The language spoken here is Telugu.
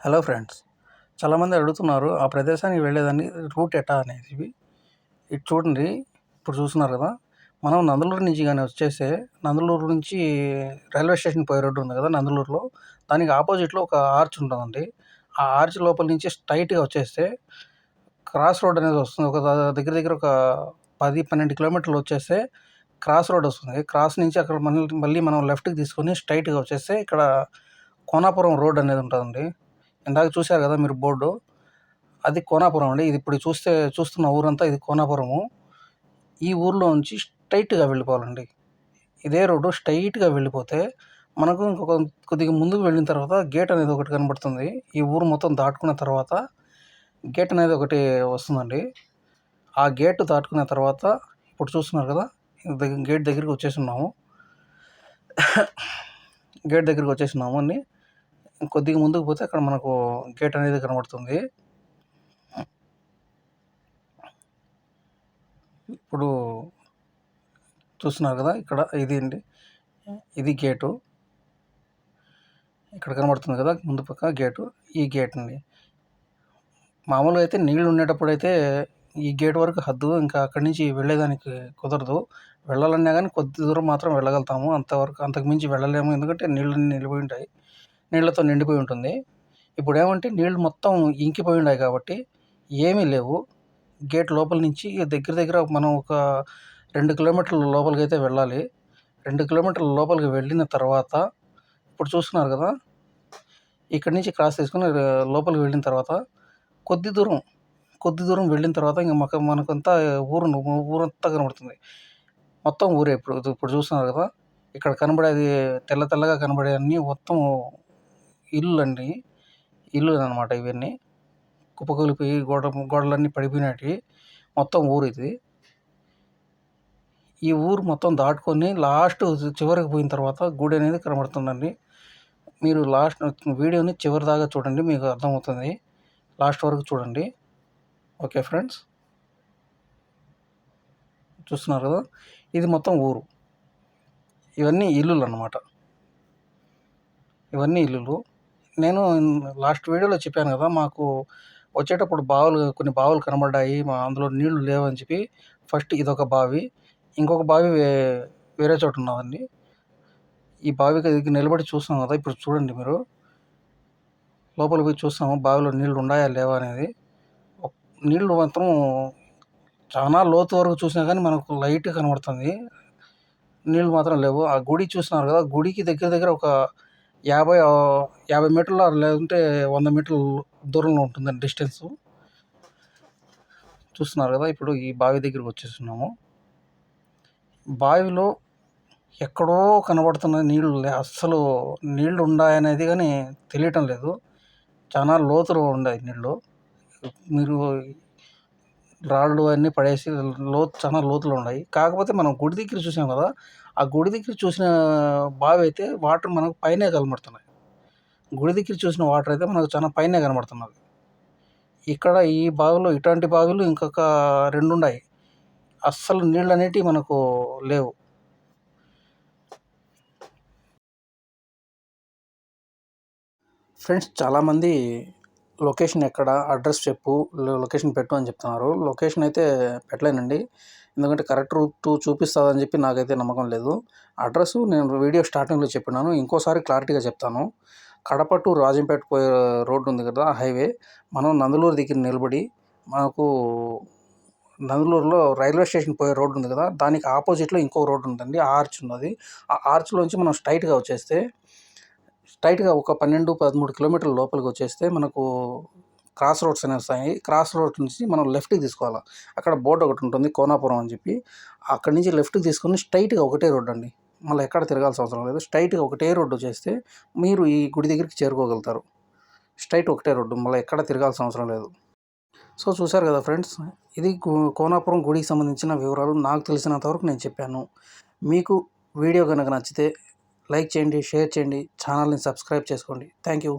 హలో ఫ్రెండ్స్ చాలామంది అడుగుతున్నారు ఆ ప్రదేశానికి వెళ్ళేదాన్ని రూట్ ఎట్టా? అనేది ఇది చూడండి ఇప్పుడు చూస్తున్నారు కదా మనం నందలూరు నుంచి కానీ వచ్చేస్తే నందలూరు నుంచి రైల్వే స్టేషన్ పోయే రోడ్డు ఉంది కదా నందలూరులో. దానికి ఆపోజిట్లో ఒక ఆర్చ్ ఉంటుందండి. ఆ ఆర్చ్ లోపల నుంచి స్ట్రైట్గా వచ్చేస్తే క్రాస్ రోడ్ అనేది వస్తుంది. ఒక దగ్గర దగ్గర ఒక పది పన్నెండు కిలోమీటర్లు వచ్చేస్తే క్రాస్ రోడ్ వస్తుంది. క్రాస్ నుంచి అక్కడ మళ్ళీ మళ్ళీ మనం లెఫ్ట్కి తీసుకొని స్ట్రైట్గా వచ్చేస్తే ఇక్కడ కోనాపురం రోడ్ అనేది ఉంటుందండి. ఇందాక చూశారు కదా మీరు బోర్డు? అది కోనాపురం అండి. ఇది ఇప్పుడు చూస్తే చూస్తున్న ఊరంతా ఇది కోనాపురము. ఈ ఊర్లో నుంచి స్ట్రైట్గా వెళ్ళిపోవాలండి. ఇదే రోడ్డు స్ట్రైట్గా వెళ్ళిపోతే మనకు ఇంకొక కొద్దిగా ముందుకు వెళ్ళిన తర్వాత గేట్ అనేది ఒకటి కనబడుతుంది. ఈ ఊరు మొత్తం దాటుకున్న తర్వాత గేట్ అనేది ఒకటి వస్తుందండి. ఆ గేట్ దాటుకున్న తర్వాత ఇప్పుడు చూస్తున్నారు కదా గేట్ దగ్గరికి వచ్చేసి ఉన్నాము గేట్ దగ్గరికి వచ్చేసి ఉన్నాము అండి కొద్దిగా ముందుకు పోతే అక్కడ మనకు గేట్ అనేది కనబడుతుంది. ఇప్పుడు చూస్తున్నారు కదా ఇక్కడ ఇది అండి ఇది గేటు. ఇక్కడ కనబడుతుంది కదా ముందు పక్క గేటు ఈ గేట్ అండి. మామూలుగా అయితే నీళ్ళు ఉండేటప్పుడు అయితే ఈ గేట్ వరకు హద్దు ఇంకా అక్కడి నుంచి వెళ్ళేదానికి కుదరదు. వెళ్ళాలన్నా కానీ కొద్ది దూరం మాత్రం వెళ్ళగలుగుతాము. అంతవరకు అంతకు మించి వెళ్ళలేము. ఎందుకంటే నీళ్ళు నిలిపోయి ఉంటాయి. నీళ్ళతో నిండిపోయి ఉంటుంది. ఇప్పుడు ఏమంటే నీళ్ళు మొత్తం ఇంకిపోయి ఉన్నాయి కాబట్టి ఏమీ లేవు. గేట్ లోపల నుంచి దగ్గర దగ్గర మనం ఒక రెండు కిలోమీటర్ల లోపలికి అయితే వెళ్ళాలి. రెండు కిలోమీటర్ల లోపలికి వెళ్ళిన తర్వాత ఇప్పుడు చూస్తున్నారు కదా ఇక్కడి నుంచి క్రాస్ చేసుకుని లోపలికి వెళ్ళిన తర్వాత కొద్ది దూరం కొద్ది దూరం వెళ్ళిన తర్వాత ఇంకా మాకు మనకంతా ఊరు ఊరంతా కనబడుతుంది. మొత్తం ఊరే ఇప్పుడు ఇప్పుడు చూస్తున్నారు కదా ఇక్కడ కనబడేది తెల్ల తెల్లగా కనబడే అన్నీ మొత్తం ఇల్లు అండి ఇల్లు అనమాట ఇవన్నీ. కుప్పకూలిపోయి గోడ గోడలన్నీ పడిపోయినవి మొత్తం ఊరు ఇది. ఈ ఊరు మొత్తం దాటుకొని లాస్ట్ చివరికి పోయిన తర్వాత గుడి అనేది కనబడుతుందండి. మీరు లాస్ట్ వీడియోని చివరి దాకా చూడండి మీకు అర్థమవుతుంది. లాస్ట్ వరకు చూడండి. Okay friends? చూస్తున్నారు కదా? ఇది మొత్తం ఊరు. ఇవన్నీ ఇల్లులు అన్నమాట ఇవన్నీ ఇల్లులు. నేను లాస్ట్ వీడియోలో చెప్పాను కదా మాకు వచ్చేటప్పుడు బావులు కొన్ని బావులు కనబడ్డాయి మా అందులో నీళ్ళు లేవని చెప్పి ఫస్ట్ ఇదొక బావి ఇంకొక బావి వేరే చోట ఉన్నదండి. ఈ బావికి నిలబడి చూస్తున్నాం కదా ఇప్పుడు చూడండి మీరు. లోపలికి పోయి చూస్తాము బావిలో నీళ్ళు ఉన్నాయా లేవా అనేది. నీళ్ళు మాత్రం చాలా లోతు వరకు చూసినా కానీ మనకు లైట్ కనబడుతుంది. నీళ్ళు మాత్రం లేవు. ఆ గుడి చూస్తున్నారు కదా గుడికి దగ్గర దగ్గర ఒక యాభై యాభై మీటర్లు లేదంటే వంద మీటర్లు దూరంలో ఉంటుందండి డిస్టెన్స్. చూస్తున్నారు కదా ఇప్పుడు ఈ బావి దగ్గరికి వచ్చేస్తున్నాము. బావిలో ఎక్కడో కనబడుతున్న నీళ్ళు అస్సలు నీళ్ళు ఉన్నాయనేది కానీ తెలియటం లేదు. చాలా లోతులో ఉన్నాయి నీళ్ళు. మీరు రాళ్ళు అన్నీ పడేసి లోతు చాలా లోతులో ఉన్నాయి. కాకపోతే మనం గుడి దగ్గర చూసాం కదా ఆ గుడి దగ్గర చూసిన బావి అయితే వాటర్ మనకు పైనే కనబడుతున్నాయి. గుడి దగ్గర చూసిన వాటర్ అయితే మనకు చాలా పైనే కనబడుతున్నది. ఇక్కడ ఈ బావిలో ఇటువంటి బావిలు ఇంకొక రెండు ఉన్నాయి. అస్సలు నీళ్ళు అనేటివి మనకు లేవు. ఫ్రెండ్స్ చాలామంది లొకేషన్ ఎక్కడ? అడ్రస్ చెప్పు. లొకేషన్ పెట్టు అని చెప్తున్నారు. లొకేషన్ అయితే పెట్టలేనండి. ఎందుకంటే కరెక్ట్ రూట్ చూపిస్తుందని చెప్పి నాకైతే నమ్మకం లేదు. అడ్రస్ నేను వీడియో స్టార్టింగ్లో చెప్పినాను. ఇంకోసారి క్లారిటీగా చెప్తాను. కడప టు రాజంపేట పోయే రోడ్డు ఉంది కదా హైవే. మనం నందలూరు దగ్గర నిలబడి మనకు నందలూరులో రైల్వే స్టేషన్ పోయే రోడ్డు ఉంది కదా దానికి ఆపోజిట్లో ఇంకో రోడ్డు ఉందండి. ఆర్చ్ ఉన్నది. ఆ ఆర్చ్లోంచి మనం స్ట్రైట్గా వచ్చేస్తే స్ట్రైట్గా ఒక పన్నెండు పదమూడు కిలోమీటర్ల లోపలికి వచ్చేస్తే మనకు క్రాస్ రోడ్స్ అనేవి వస్తాయి. క్రాస్ రోడ్ నుంచి మనం లెఫ్ట్కి తీసుకోవాలి. అక్కడ బోర్డు ఒకటి ఉంటుంది కోనాపురం అని చెప్పి. అక్కడి నుంచి లెఫ్ట్కి తీసుకొని స్ట్రైట్గా ఒకటే రోడ్డు అండి. మళ్ళీ ఎక్కడ తిరగాల్సిన అవసరం లేదు. స్ట్రైట్గా ఒకటే రోడ్డు చేస్తే మీరు ఈ గుడి దగ్గరికి చేరుకోగలుగుతారు. స్ట్రైట్ ఒకటే రోడ్డు మళ్ళీ ఎక్కడ తిరగాల్సిన అవసరం లేదు. సో చూశారు కదా ఫ్రెండ్స్ ఇది కోనాపురం గుడికి సంబంధించిన వివరాలు నాకు తెలిసినంతవరకు నేను చెప్పాను. మీకు వీడియో కనుక నచ్చితే లైక్ చేయండి షేర్ చేయండి ఛానల్ని సబ్స్క్రైబ్ చేసుకోండి. Thank you.